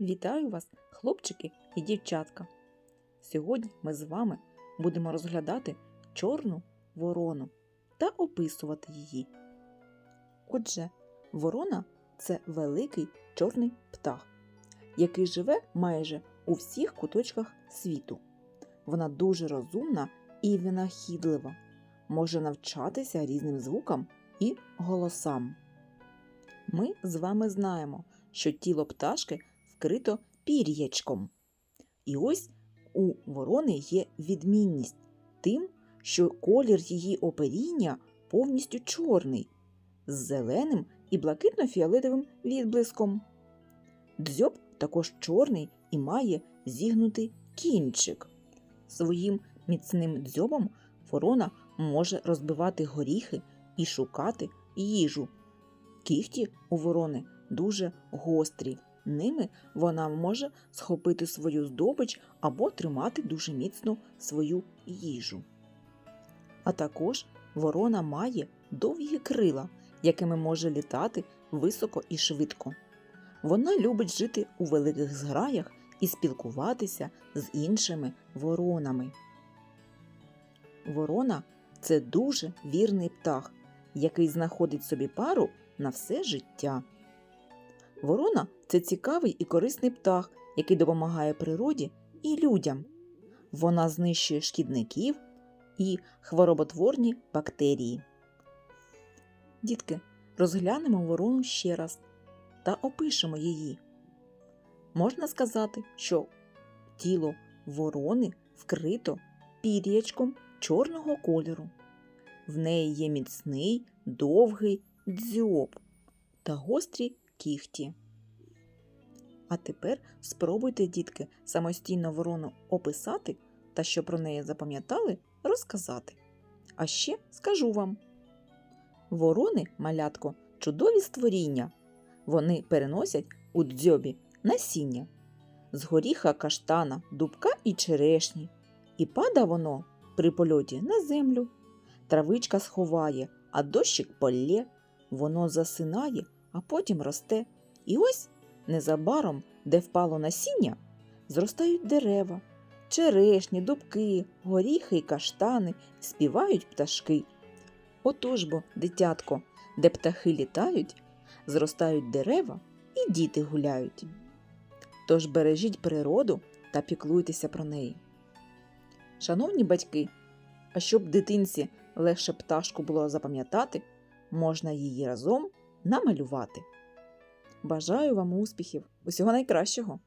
Вітаю вас, хлопчики і дівчатка! Сьогодні ми з вами будемо розглядати чорну ворону та описувати її. Отже, ворона це великий чорний птах, який живе майже у всіх куточках світу. Вона дуже розумна і винахідлива, може навчатися різним звукам і голосам. Ми з вами знаємо, що тіло пташки вкрито пір'ячком. І ось у ворони є відмінність тим, що колір її оперіння повністю чорний, з зеленим і блакитно-фіолетовим відблиском. Дзьоб також чорний і має зігнутий кінчик. Своїм міцним дзьобом ворона може розбивати горіхи і шукати їжу. Кіхті у ворони дуже гострі. Ними вона може схопити свою здобич або тримати дуже міцно свою їжу. А також ворона має довгі крила, якими може літати високо і швидко. Вона любить жити у великих зграях і спілкуватися з іншими воронами. Ворона це дуже вірний птах, який знаходить собі пару на все життя. Ворона це цікавий і корисний птах, який допомагає природі і людям. Вона знищує шкідників і хвороботворні бактерії. Дітки, розглянемо ворону ще раз та опишемо її. Можна сказати, що тіло ворони вкрито пір'ячком чорного кольору. В неї є міцний, довгий дзьоб та гострі кіхті. А тепер спробуйте, дітки, самостійно ворону описати та що про неї запам'ятали, розказати. А ще скажу вам: ворони, малятко, чудові створіння. Вони переносять у дзьобі насіння з горіха каштана, дубка і черешні. І пада воно при польоті на землю. Травичка сховає, а дощик полє, воно засинає, а потім росте. І ось незабаром, де впало насіння, зростають дерева, черешні, дубки, горіхи й каштани, співають пташки. Отож бо, дитятко, де птахи літають, зростають дерева і діти гуляють. Тож бережіть природу та піклуйтеся про неї. Шановні батьки, а щоб дитинці легше пташку було запам'ятати, можна її разом намалювати. Бажаю вам успіхів, усього найкращого!